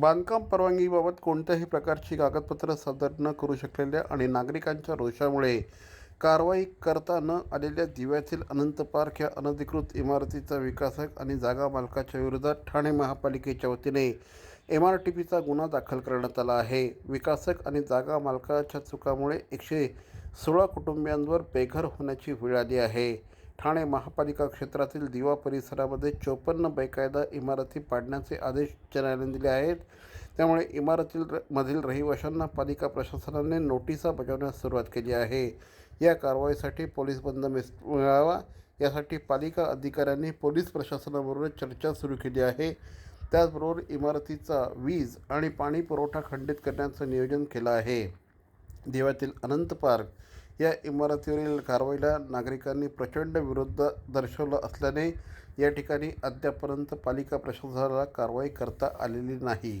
बांधकाम परवानगीबाबत कोणत्याही प्रकारची कागदपत्र सादर न करू शकलेल्या आणि नागरिकांच्या रोषामुळे कारवाई करता न आलेल्या दिव्यातील अनंत पार्क या अनधिकृत इमारतीचा विकासक आणि जागा मालकाच्या विरोधात ठाणे महापालिकेच्या वतीने एम आर टी पीचा गुन्हा दाखल करण्यात आला आहे. विकासक आणि जागा मालकाच्या चुकामुळे एकशे सोळा कुटुंबियांवर बेघर होण्याची वेळ आली आहे. ठाणे महापालिका क्षेत्रातील दिवा परिसरामध्ये चोपन्न बेकायदा इमारती पाडण्याचे आदेश उच्च न्यायालयाने दिले आहेत. त्यामुळे इमारतील मधील रहिवाशांना पालिका प्रशासनाने नोटिसा बजावण्यास सुरुवात केली आहे. या कारवाईसाठी पोलीस बंदोबस्त मिळावा यासाठी पालिका अधिकाऱ्यांनी पोलीस प्रशासनाबरोबर चर्चा सुरू केली आहे. त्याचबरोबर इमारतीचा वीज आणि पाणी पुरवठा खंडित करण्याचं नियोजन केलं आहे. देवातील अनंत पार्क या इमारतीवरील कारवाईला नागरिकांनी प्रचंड विरोध दर्शवला असल्याने या ठिकाणी अद्यापर्यंत पालिका प्रशासनाला कारवाई करता आलेली नाही.